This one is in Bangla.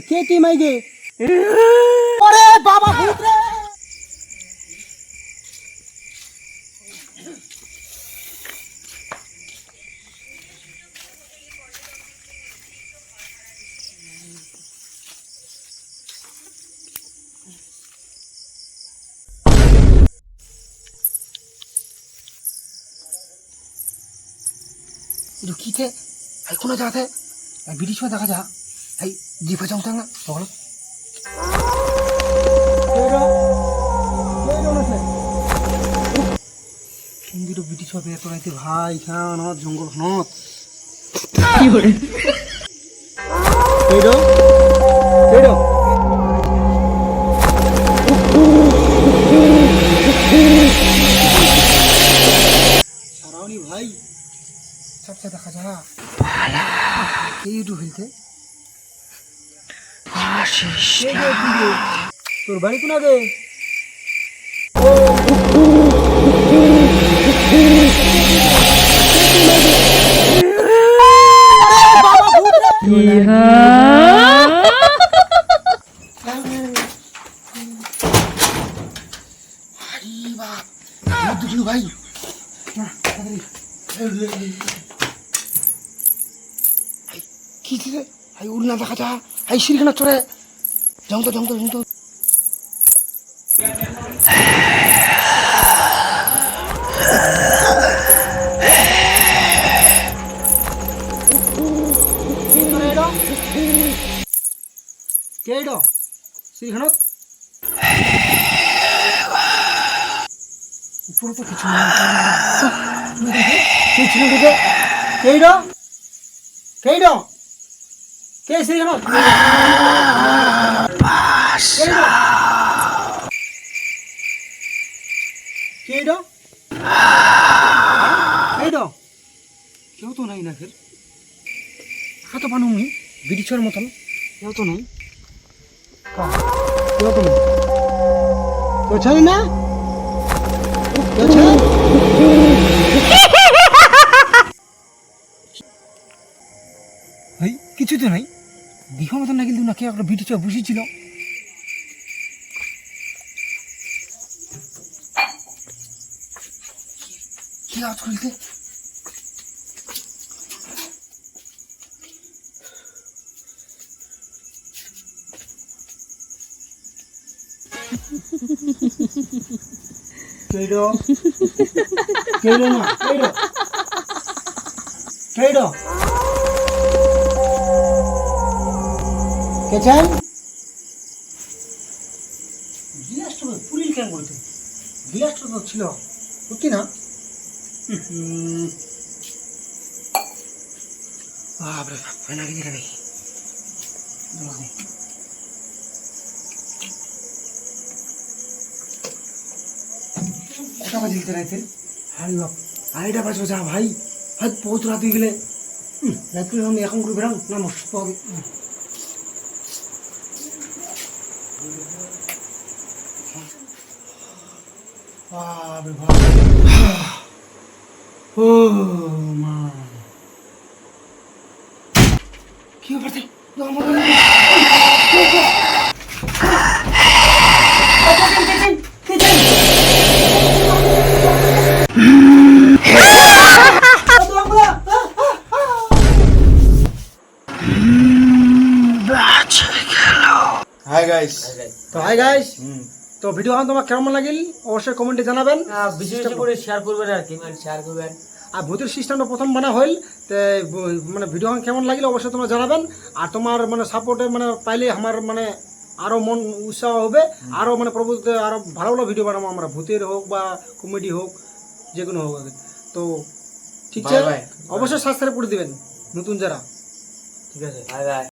কে টি মাইগে? ওরে বাবা! ভূত রে কি থে কোনো যা থে ব্রিটিশ দেখা যা 아이, 네 화장탕아, 먹어라. হিন্দির ব্রিটিশ হবে এত রাইতে ভাই খান জঙ্গল হনত কি করে এইডো এইডো সারাউনি ভাই সবচেয়ে দেখা যা। ভালা এইটু তোর বাড়ি কোন আগে? আরে বাপ ভূত ভাই কি আই উড় না দেখা যা আই সিঁড়িখানা চড়ে। যাও তো যাও তো যাও তো। কে এডো? সিঁড়িখানত উপরে তো কিছু নেই। কে ছিল দিকে কে কে কে এডো কেউ তো নাই না ফের দেখা তো পানো বিডিচর মতন। কেউ তো নাই। কেউ তো নাই। কেউ ছাড়ি না? কেউ ছাড়ি কিছু তো নাই। দিঘা মতন না কিন্তু না কে একটা বিটি চা বসেছিল? কি আওয়াজ করিতে কেডো কেডো না কেচান গিলাসটা তো পুরিল কেন বলতে গিলাসটা তো ছিল। সত্যি না? বাপরে বাপ ফাইনা গিয়ে নেই কটা বাজে গেছে রাইতে? আরে বাপ আড়াইটা বাজবে যা ভাই। ভাই বহুত রাত হয়ে গেলে। রাত এখন করে বেরাম না হবে হুম। বাপরে বাপ ও মা কি ব্যাপার রে? আমার হাই গাইস তো হাই গাইস তো ভিডিও তোমার কেমন লাগিল? অবশ্যই কমেন্টে জানাবেন। বেশি বেশি করে শেয়ার করবেন আর কি শেয়ার করবেন। আর ভূতের সিস্টেমটা প্রথম বানা হইল তে মানে ভিডিও কেমন লাগিল অবশ্যই তোমরা জানাবেন। আর তোমার মানে সাপোর্টে মানে পাইলে আমার মানে আরও মন উৎসাহ হবে। আরও মানে প্রভুতে আরও ভালো ভালো ভিডিও বানাবো আমরা ভূতের হোক বা কমেডি হোক যে কোনো হোক তো ঠিক আছে. অবশ্যই সাবস্ক্রাইব করে দিবেন নতুন যারা। ঠিক আছে বাই বাই।